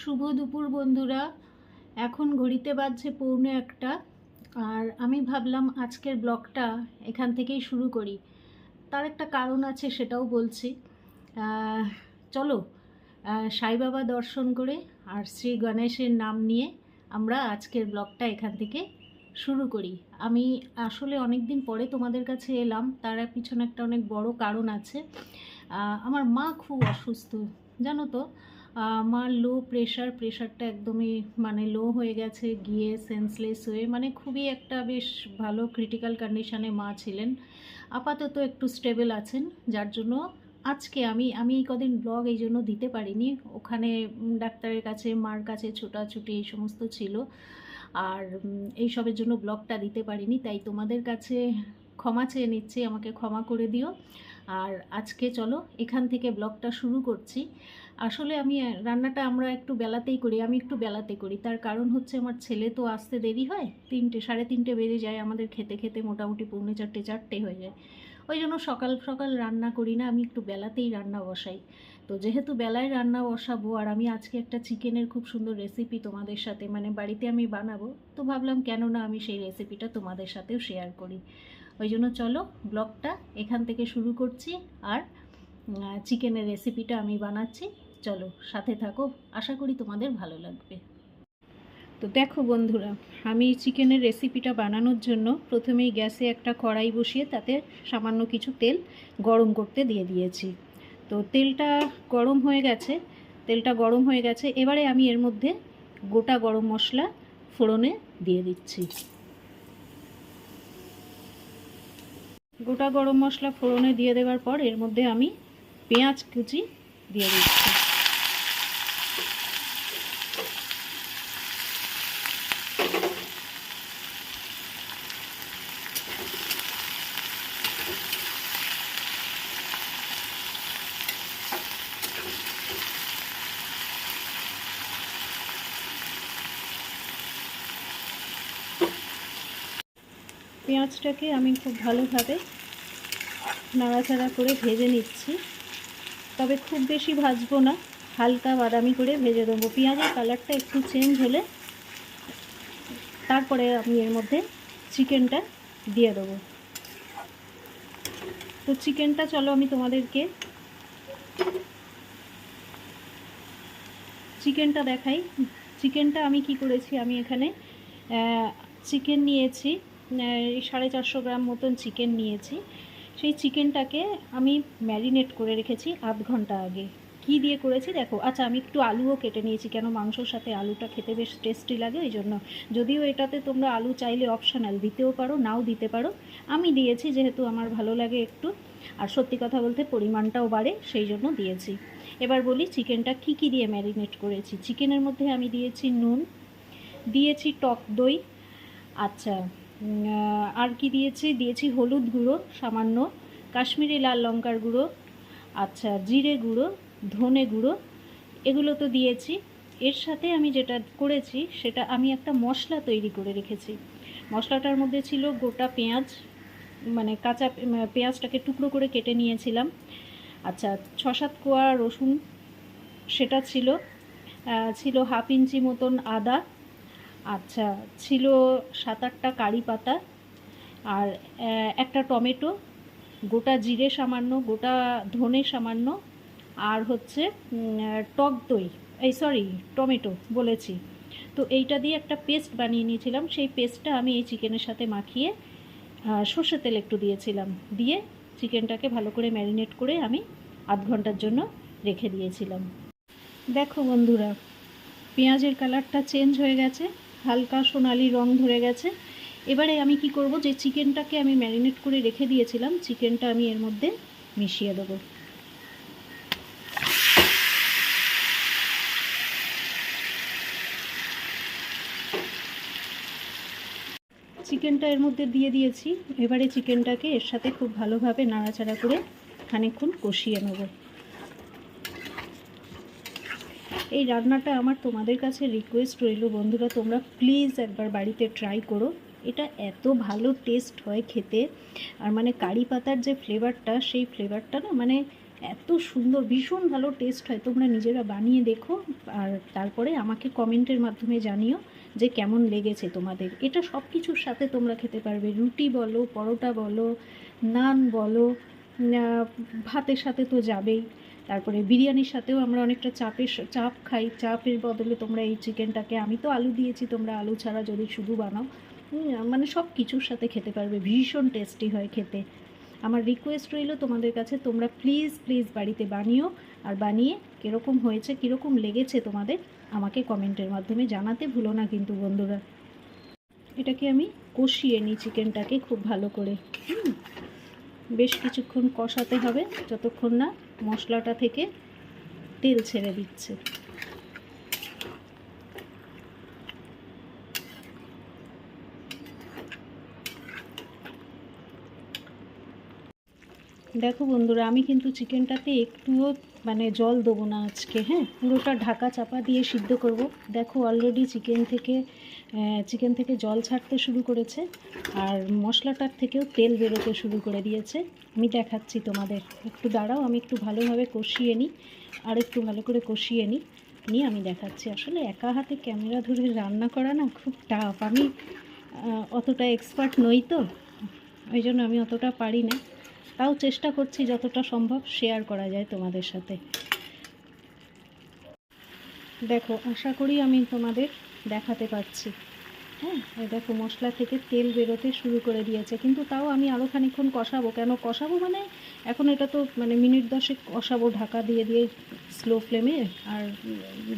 শুভ দুপুর বন্ধুরা। এখন ঘড়িতে বাজছে পৌনে একটা। আর আমি ভাবলাম আজকের ব্লগটা এখান থেকেই শুরু করি। তার একটা কারণ আছে সেটাও বলছি। চলো সাই বাবা দর্শন করে আর শ্রী গণেশের নাম নিয়ে আমরা আজকের ব্লগটা এখান থেকে শুরু করি। আমি আসলে অনেক দিন পরে তোমাদের কাছে এলাম, তার পিছনে একটা অনেক বড় কারণ আছে। আমার মা খুব অসুস্থ, জানো তো? আহ, মার লো প্রেশার প্রেশারটা একদমই মানে লো হয়ে গেছে গিয়ে সেন্সলেস হয়ে মানে খুবই একটা বেশ ভালো ক্রিটিক্যাল কন্ডিশানে মা ছিলেন। আপাতত একটু স্টেবল আছেন যার জন্য আজকে আমি আমি কদিন ব্লগ এই জন্য দিতে পারিনি। ওখানে ডাক্তারের কাছে মার কাছে ছোটাছুটি এই সমস্ত ছিল। আর এইসবের জন্য ব্লগটা দিতে পারিনি তাই তোমাদের কাছে ক্ষমা চেয়ে নিচ্ছি আমাকে ক্ষমা করে দিও। আর আজকে চলো, এখান থেকে ব্লগটা শুরু করছি। আসলে আমি রান্নাটা আমরা একটু বেলাতেই করি, আমি একটু বেলাতে করি। তার কারণ হচ্ছে আমার ছেলে তো আসতে দেরি হয়, তিনটে, সাড়ে তিনটে বেজে যায়, আমাদের খেতে খেতে মোটামুটি পৌনে চারটে চারটে হয়ে যায়। ওই জন্য সকাল সকাল রান্না করি না, আমি একটু বেলাতেই রান্না বসাই। তো যেহেতু বেলায় রান্না বসাবো, আর আমি আজকে একটা চিকেনের খুব সুন্দর রেসিপি তোমাদের সাথে মানে বাড়িতে আমি বানাবো, তো ভাবলাম কেন না আমি সেই রেসিপিটা তোমাদের সাথেও শেয়ার করি। ওই জন্য চলো ব্লগটা এখান থেকে শুরু করছি আর চিকেনের রেসিপিটা আমি বানাচ্ছি। চলো সাথে থাকো, আশা করি তোমাদের ভালো লাগবে। তো দেখো বন্ধুরা, আমি চিকেনের রেসিপিটা বানানোর জন্য প্রথমেই গ্যাসে একটা কড়াই বসিয়ে তাতে সামান্য কিছু তেল গরম করতে দিয়ে দিয়েছি। তো তেলটা গরম হয়ে গেছে, তেলটা গরম হয়ে গেছে। এবারে আমি এর মধ্যে গোটা গরম মশলা ফোড়নে দিয়ে দিচ্ছি। গোটা গরম মশলা ফোড়নে দিয়ে দেওয়ার পর এর মধ্যে আমি পেঁয়াজ কুচি দিয়ে দিচ্ছি। পেঁয়াজটাকে আমি খুব ভালোভাবে নাড়াচাড়া করে ভেজে নিচ্ছি। তবে খুব বেশি ভাজবো না, হালকা বাদামি করে ভেজে দেবো। পেঁয়াজের কালারটা একটু চেঞ্জ হলে তারপরে আমি এর মধ্যে চিকেনটা দিয়ে দেবো। তো চিকেনটা চলো আমি তোমাদেরকে চিকেনটা দেখাই। চিকেনটা আমি কি করেছি, আমি এখানে চিকেন নিয়েছি। সাড়ে চারশো গ্রাম মতন চিকেন নিয়েছি। সেই চিকেনটাকে আমি ম্যারিনেট করে রেখেছি আধ ঘণ্টা আগে। কি দিয়ে করেছি দেখো? আচ্ছা আমি একটু আলুও কেটে নিয়েছি, কেন মাংসর সাথে আলুটা খেতে বেশ টেস্টি লাগে ওই জন্য। যদিও এটাতে তোমরা আলু চাইলে অপশনাল দিতেও পারো, নাও দিতে পারো। আমি দিয়েছি যেহেতু আমার ভালো লাগে একটু। আর সত্যি কথা বলতে পরিমাণটাও বাড়ে, সেই জন্য দিয়েছি। এবার বলি চিকেনটা কি কি দিয়ে ম্যারিনেট করেছি। চিকেনের মধ্যে আমি দিয়েছি নুন, দিয়েছি টক দই আচ্ছা আর কি দিয়েছি? দিয়েছি হলুদ গুঁড়ো, সামান্য কাশ্মীরি লাল লঙ্কার গুঁড়ো আচ্ছা জিরে গুঁড়ো, ধনে গুঁড়ো, এগুলো তো দিয়েছি। এর সাথে আমি যেটা করেছি, সেটা আমি একটা মশলা তৈরি করে রেখেছি। মশলাটার মধ্যে ছিল গোটা পেঁয়াজ মানে কাঁচা পেঁয়াজটাকে টুকরো করে কেটে নিয়েছিলাম। আচ্ছা ছ সাত কোয়া রসুন, সেটা ছিল ছিল হাফ ইঞ্চি মতন আদা আচ্ছা ছিল সাত আটটা কারি পাতা আর একটা টমেটো গোটা জিরে সামান্য গোটা ধনে সামান্য আর হচ্ছে টক দই এই সরি টমেটো বলেছি। তো এইটা দিয়ে একটা পেস্ট বানিয়ে নিয়েছিলাম। সেই পেস্টটা আমি এই চিকেনের সাথে মাখিয়ে আহ, সর্ষের তেল একটু দিয়েছিলাম। দিয়ে চিকেনটাকে ভালো করে ম্যারিনেট করে আমি আধ ঘণ্টার জন্য রেখে দিয়েছিলাম। দেখো বন্ধুরা পেঁয়াজের কালারটা চেঞ্জ হয়ে গেছে। হালকা সোনালি রং ধরে গেছে। এবারে আমি কি করব যে চিকেনটাকে আমি ম্যারিনেট করে রেখে দিয়েছিলাম, চিকেনটা আমি এর মধ্যে মিশিয়ে দেবো। চিকেনটা এর মধ্যে দিয়ে দিয়েছি। এবারে চিকেনটাকে এর সাথে খুব ভালোভাবে নাড়াচাড়া করে খানিকক্ষণ কষিয়ে নেব। এই রান্নাটা আমার তোমাদের কাছে রিকোয়েস্ট রইল। বন্ধুরা, তোমরা প্লিজ একবার বাড়িতে ট্রাই করো। এটা এত ভালো টেস্ট হয় খেতে। আর মানে কারি পাতার যে ফ্লেভারটা সেই ফ্লেভারটা না মানে এত সুন্দর, ভীষণ ভালো টেস্ট হয়। তোমরা নিজেরা বানিয়ে দেখো আর তারপরে আমাকে কমেন্টের মাধ্যমে জানিও যে কেমন লেগেছে তোমাদের। এটা সব কিছুর সাথে তোমরা খেতে পারবে। রুটি বলো, পরোটা বলো, নান বলো ভাতের সাথে তো যাবেই। তারপরে বিরিয়ানির সাথেও আমরা অনেকটা চাপের চাপ খাই। চাপের বদলে তোমরা এই চিকেনটাকে, আমি তো আলু দিয়েছি, তোমরা আলু ছাড়া যদি শুধু বানাও। মানে সব কিছুর সাথে খেতে পারবে, ভীষণ টেস্টি হয় খেতে। আমার রিকোয়েস্ট রইল তোমাদের কাছে, তোমরা প্লিজ প্লিজ বাড়িতে বানিও আর বানিয়ে কীরকম হয়েছে, কীরকম লেগেছে তোমাদের, আমাকে কমেন্টের মাধ্যমে জানাতে ভুলো না কিন্তু বন্ধুরা। এটাকে আমি কষিয়ে নিই চিকেনটাকে খুব ভালো করে। হুম। বেশ কিছুক্ষণ কষাতে হবে যতক্ষণ না মশলাটা থেকে তেল ছেড়ে দিচ্ছে। দেখো বন্ধুরা, আমি কিন্তু চিকেনটাতে একটুও মানে জল দেবো না আজকে হ্যাঁ? পুরোটা ঢাকা চাপা দিয়ে সিদ্ধ করব। দেখো অলরেডি চিকেন থেকে চিকেন থেকে জল ছাড়তে শুরু করেছে, আর মশলাটার থেকেও তেল বেরোতে শুরু করে দিয়েছে। আমি দেখাচ্ছি তোমাদের। একটু দাঁড়াও, আমি একটু ভালোভাবে কষিয়ে নিই, আর একটু ভালো করে কষিয়ে নিই। নিয়ে আমি দেখাচ্ছি। আসলে একা হাতে ক্যামেরা ধরে রান্না করা না খুব টাফ আমি অতটা এক্সপার্ট নই তো, ওই জন্য আমি অতটা পারি না। তাও চেষ্টা করছি যতটা সম্ভব শেয়ার করা যায় তোমাদের সাথে। দেখো, আশা করি আমি তোমাদের দেখাতে পারছি। হ্যাঁ দেখো, মশলা থেকে তেল বেরোতে শুরু করে দিয়েছে। কিন্তু তাও আমি আরও খানিক্ষণ কষাবো। কেন কষাবো মানে এখন এটা তো মানে মিনিট দশেক কষাবো ঢাকা দিয়ে দিয়ে স্লো ফ্লেমে আর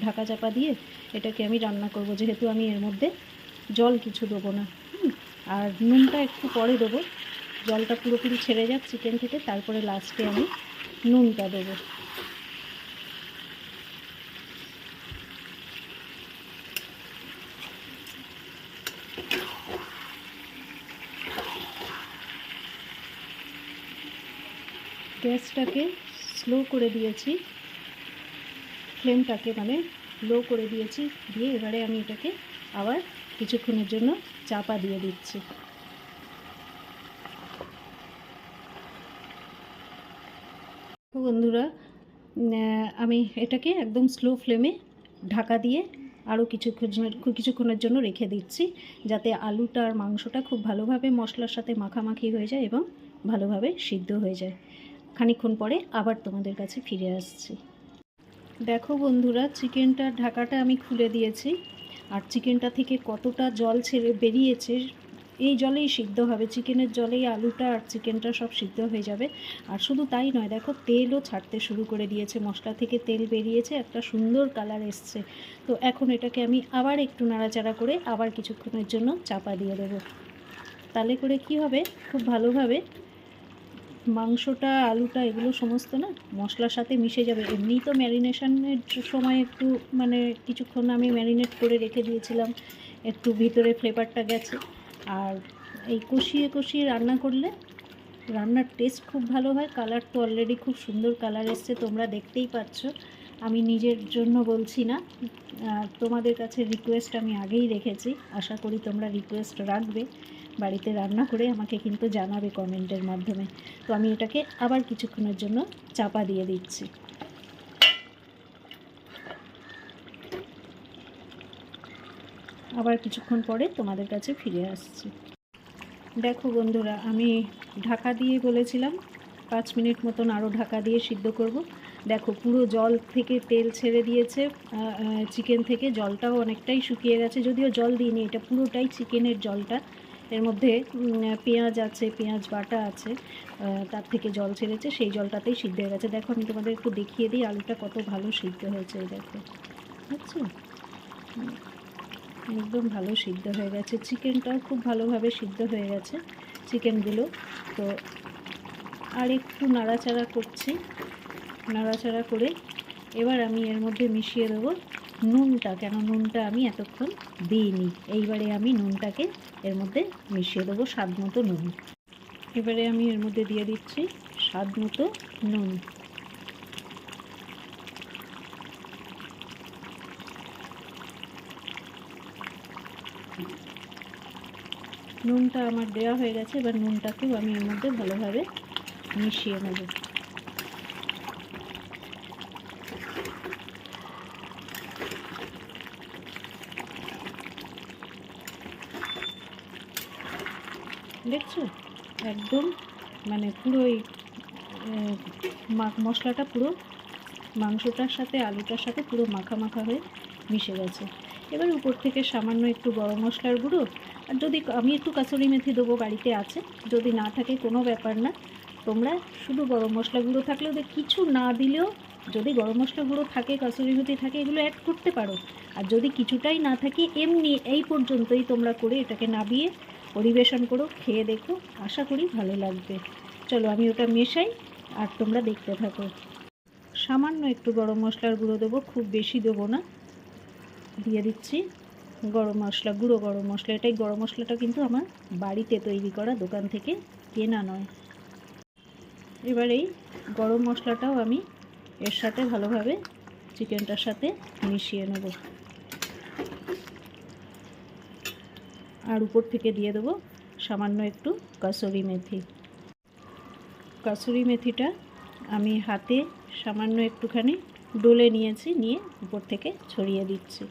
ঢাকা চাপা দিয়ে এটাকে আমি রান্না করব। যেহেতু আমি এর মধ্যে জল কিছু দেবো না। আর নুনটা একটু পরে দেবো। জলটা পুরোপুরি ছেড়ে যাক চিকেন থেকে, তারপরে লাস্টে আমি নুনটা দেবো। গ্যাসটাকে স্লো করে দিয়েছি। ফ্লেমটাকে মানে লো করে দিয়েছি, দিয়ে এবারে আমি এটাকে আবার কিছুক্ষণের জন্য চাপা দিয়ে দিচ্ছি। বন্ধুরা আমি এটাকে একদম স্লো ফ্লেমে ঢাকা দিয়ে আরও কিছুক্ষণের কিছুক্ষণের জন্য রেখে দিচ্ছি, যাতে আলুটা আর মাংসটা খুব ভালোভাবে মশলার সাথে মাখামাখি হয়ে যায় এবং ভালোভাবে সিদ্ধ হয়ে যায়। খানিকক্ষণ পরে আবার তোমাদের কাছে ফিরে আসছি। দেখো বন্ধুরা, চিকেনটার ঢাকাটা আমি খুলে দিয়েছি, আর চিকেনটা থেকে কতটা জল ছেড়ে বেরিয়েছে এই জলেই সিদ্ধ হবে। চিকেনের জলেই আলুটা আর চিকেনটা সব সিদ্ধ হয়ে যাবে। আর শুধু তাই নয়, দেখো তেলও ছাড়তে শুরু করে দিয়েছে। মশলা থেকে তেল বেরিয়েছে, একটা সুন্দর কালার এসছে। তো এখন এটাকে আমি আবার একটু নাড়াচাড়া করে আবার কিছুক্ষণের জন্য চাপা দিয়ে দেবো। তাহলে করে কি হবে? খুব ভালোভাবে মাংসটা, আলুটা এগুলো সমস্ত না মশলার সাথে মিশে যাবে। এমনিই তো ম্যারিনেশনের সময় একটু মানে কিছুক্ষণ আমি ম্যারিনেট করে রেখে দিয়েছিলাম। একটু ভিতরে ফ্লেভারটা গেছে। আর এই কষিয়ে কষিয়ে রান্না করলে রান্নার টেস্ট খুব ভালো হয়। কালার তো অলরেডি খুব সুন্দর কালার এসছে, তোমরা দেখতেই পাচ্ছ। আমি নিজের জন্য বলছি না তোমাদের কাছে রিকোয়েস্ট আমি আগেই রেখেছি। আশা করি তোমরা রিকোয়েস্ট রাখবে, বাড়িতে রান্না করে আমাকে কিন্তু জানাবে কমেন্টের মাধ্যমে। তো আমি এটাকে আবার কিছুক্ষণের জন্য চাপা দিয়ে দিচ্ছি। আবার কিছুক্ষণ পরে তোমাদের কাছে ফিরে আসছি। দেখো বন্ধুরা আমি ঢাকা দিয়ে বলেছিলাম পাঁচ মিনিট মতন আরও ঢাকা দিয়ে সিদ্ধ করব। দেখো পুরো জল থেকে তেল ছেড়ে দিয়েছে চিকেন থেকে জলটাও অনেকটাই শুকিয়ে গেছে যদিও জল দিইনি এটা পুরোটাই চিকেনের জলটা। এর মধ্যে পেঁয়াজ আছে পেঁয়াজ বাটা আছে তার থেকে জল ছেড়েছে সেই জলটাতেই সিদ্ধ হয়ে গেছে। দেখো আমি তোমাদের একটু দেখিয়ে দিই আলুটা কত ভালো সিদ্ধ হয়েছে দেখো। বুঝছ হুম, একদম ভালো সিদ্ধ হয়ে গেছে। চিকেনটাও খুব ভালোভাবে সিদ্ধ হয়ে গেছে, চিকেনগুলো। তো আর একটু নাড়াচাড়া করছি। নাড়াচাড়া করে এবার আমি এর মধ্যে মিশিয়ে দেবো নুনটা, কেন নুনটা আমি এতক্ষণ দিইনি। এইবারে আমি নুনটাকে এর মধ্যে মিশিয়ে দেবো স্বাদ মতো নুন। এবারে আমি এর মধ্যে দিয়ে দিচ্ছি স্বাদ মতো নুন। নুনটা আমার দেওয়া হয়ে গেছে, এবার নুনটাকেও আমি এর মধ্যে ভালোভাবে মিশিয়ে নেব। দেখছ? একদম মানে পুরো এই মশলাটা পুরো মাংসটার সাথে, আলুটার সাথে পুরো মাখা মাখা হয়ে মিশে গেছে। এবার উপর থেকে সামান্য একটু গরম মশলার গুঁড়ো যদি আমি একটু কাসুরি মেথি দেবো বাড়িতে আছে, যদি না থাকে কোনো ব্যাপার না। তোমরা শুধু গরম মশলা গুঁড়ো থাকলে ওদের কিছু না দিলেও যদি গরম মশলা গুঁড়ো থাকে, কাসুরি মেথি থাকে, এগুলো অ্যাড করতে পারো। আর যদি কিছুটাই না থাকে, এমনি এই পর্যন্তই তোমরা করে এটাকে নাবিয়ে পরিবেশন করো, খেয়ে দেখো। আশা করি ভালো লাগবে। চলো আমি ওটা মেশাই, আর তোমরা দেখতে থাকো। সামান্য একটু গরম মশলার গুঁড়ো দেবো, খুব বেশি দেবো না। দিয়ে দিচ্ছি। গরম মশলা, গুঁড়ো গরম মশলা, এটাই গরম মশলাটা কিন্তু আমার বাড়িতে তৈরি করা দোকান থেকে কেনা নয়। এবার এই গরম মশলাটাও আমি এর সাথে ভালোভাবে চিকেনটার সাথে মিশিয়ে নেব। আর উপর থেকে দিয়ে দেবো সামান্য একটু কাসুরি মেথি। কাসুরি মেথিটা আমি হাতে সামান্য একটুখানি ডলে নিয়েছি, নিয়ে উপর থেকে ছড়িয়ে দিচ্ছি।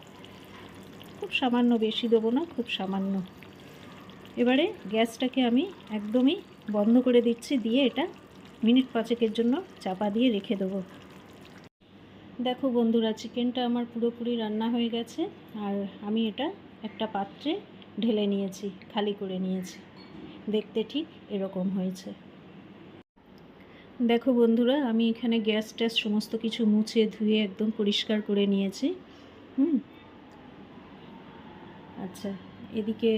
খুব সামান্য বেশি দেবো না, খুব সামান্য। এবারে গ্যাসটাকে আমি একদমই বন্ধ করে দিচ্ছি, দিয়ে এটা মিনিট পাঁচেকের জন্য চাপা দিয়ে রেখে দেবো। দেখো বন্ধুরা, চিকেনটা আমার পুরোপুরি রান্না হয়ে গেছে, আর আমি এটা একটা পাত্রে ঢেলে নিয়েছি, খালি করে নিয়েছি। দেখতে ঠিক এরকম হয়েছে। দেখো বন্ধুরা, আমি এখানে গ্যাস ট্যাস সমস্ত কিছু মুছে ধুয়ে একদম পরিষ্কার করে নিয়েছি। হুম আচ্ছা এদিকে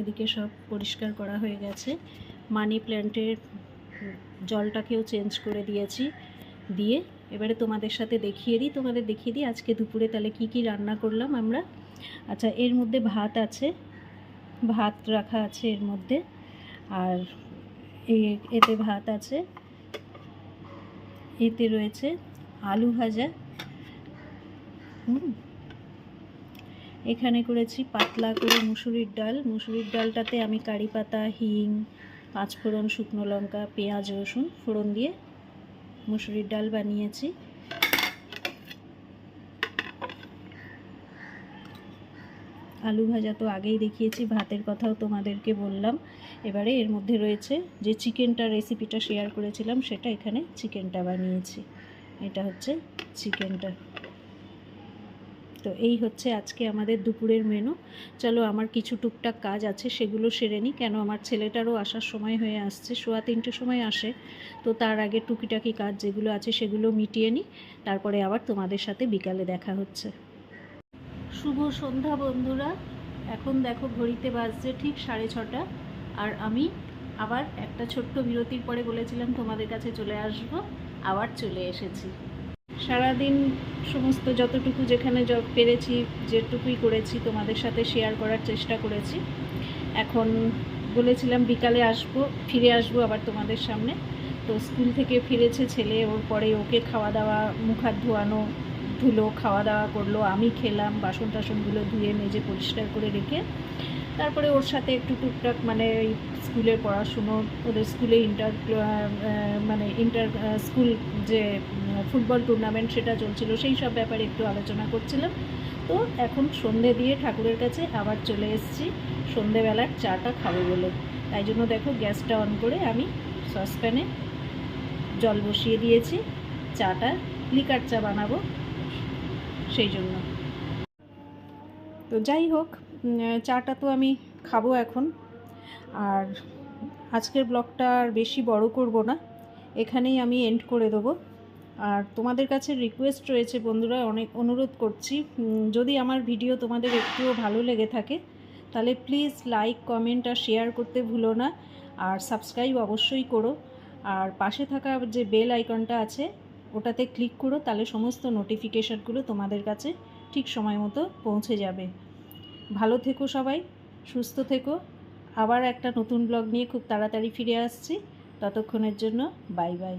এদিকে সব পরিষ্কার করা হয়ে গেছে। মানি প্ল্যান্টের জলটাকেও চেঞ্জ করে দিয়েছি। দিয়ে এবারে তোমাদের সাথে দেখিয়ে দিই, তোমাদের দেখিয়ে দিই আজকে দুপুরে তাহলে কি কি রান্না করলাম আমরা। আচ্ছা এর মধ্যে ভাত আছে, ভাত রাখা আছে এর মধ্যে। আর এতে ভাত আছে, এতে রয়েছে আলু ভাজা। হুম এখানে করেছি পাতলা করে মুসুরির ডাল। মুসুরির ডালটাতে আমি কারি পাতা, হিং, পাঁচফোড়ন, শুকনো লঙ্কা, পেঁয়াজ, রসুন ফোড়ন দিয়ে মুসুরির ডাল বানিয়েছি। আলু ভাজা তো আগেই দেখিয়েছি, ভাতের কথাও তোমাদেরকে বললাম। এবারে এর মধ্যে রয়েছে যে চিকেনটা রেসিপিটা শেয়ার করেছিলাম, সেটা এখানে চিকেনটা বানিয়েছি। এটা হচ্ছে চিকেনটা। তো এই হচ্ছে আজকে আমাদের দুপুরের মেনু চলো আমার কিছু টুকটাক কাজ আছে, সেগুলো সেরে নিই। কেন আমার ছেলেটারও আসার সময় হয়ে আসছে, সোয়া তিনটে সময় আসে। তো তার আগে টুকিটাকি কাজ যেগুলো আছে সেগুলো মিটিয়ে নিই। তারপরে আবার তোমাদের সাথে বিকালে দেখা হচ্ছে। শুভ সন্ধ্যা বন্ধুরা। এখন দেখো ঘড়িতে বাজছে ঠিক সাড়ে ছটা। আর আমি আবার একটা ছোট্ট বিরতির পরে বলেছিলাম তোমাদের কাছে চলে আসব। আবার চলে এসেছি। সারাদিন সমস্ত যতটুকু যেখানে য পেরেছি, যেটুকুই করেছি তোমাদের সাথে শেয়ার করার চেষ্টা করেছি। এখন বলেছিলাম বিকালে আসব, ফিরে আসব আবার তোমাদের সামনে। তো স্কুল থেকে ফিরেছে ছেলে, ওর পরে ওকে খাওয়া দাওয়া মুখ হাত ধোয়ানো, ধুলো খাওয়া দাওয়া করল, আমি খেলাম বাসন টাসনগুলো ধুয়ে, মেজে পরিষ্কার করে রেখে তারপরে ওর সাথে একটু টুকটাক মানে ওই স্কুলের পড়াশুনো, ওদের স্কুলে ইন্টার মানে ইন্টার স্কুল যে ফুটবল টুর্নামেন্ট সেটা চলছিল, সেই সব ব্যাপারে একটু আলোচনা করছিলাম। তো এখন সন্ধে দিয়ে ঠাকুরের কাছে আবার চলে এসেছি, সন্ধেবেলার চাটা খাব বলে। তাই জন্য দেখো গ্যাসটা অন করে আমি সসপ্যানে জল বসিয়ে দিয়েছি, চাটা, লিকার চা বানাবো, সেই জন্য। তো যাই হোক চাটা তো আমি খাব এখন। আর আজকের ব্লগটা আর বেশি বড় করব না, এখানেই আমি এন্ড করে দেবো। আর তোমাদের কাছে রিকোয়েস্ট রয়েছে বন্ধুরা, অনেক অনুরোধ করছি। যদি আমার ভিডিও তোমাদের একটুও ভালো লেগে থাকে, তাহলে প্লিজ লাইক কমেন্ট আর শেয়ার করতে ভুলো না। আর সাবস্ক্রাইব অবশ্যই করো। আর পাশে থাকা যে বেল আইকনটা আছে, ওটাতে ক্লিক করো, তাহলে সমস্ত নোটিফিকেশানগুলো তোমাদের কাছে ঠিক সময় মতো পৌঁছে যাবে। ভালো থেকো সবাই, সুস্থ থেকো। আবার একটা নতুন ব্লগ নিয়ে খুব তাড়াতাড়ি ফিরে আসছি। ততক্ষণের জন্য বাই বাই